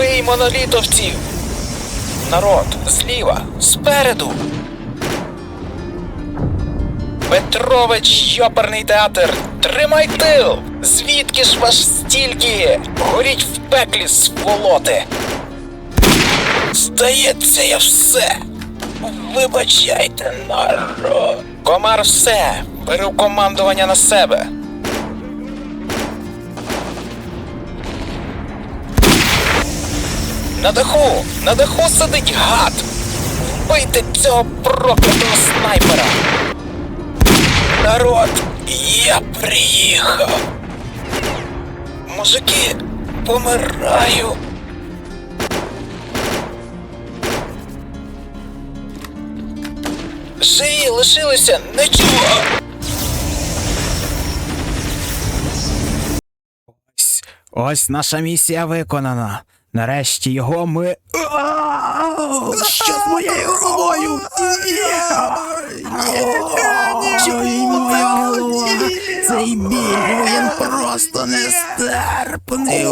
Бий монолітовців! Народ, зліва, спереду. Петрович, йоперний театр, тримай тил! Звідки ж ваш стільки? Горіть в пеклі, сволоти! Здається, я все. Вибачайте, народ. Комар все. Беру командування на себе. На даху! На даху сидить гад! Вбийте цього проклятого снайпера! Народ, я приїхав! Мужики, помираю! Живі лишилися нічого! Ось, ось наша місія виконана. Нарешті його ми. Що з моєю головою? Ой, моя голова. Цей біль він просто нестерпний.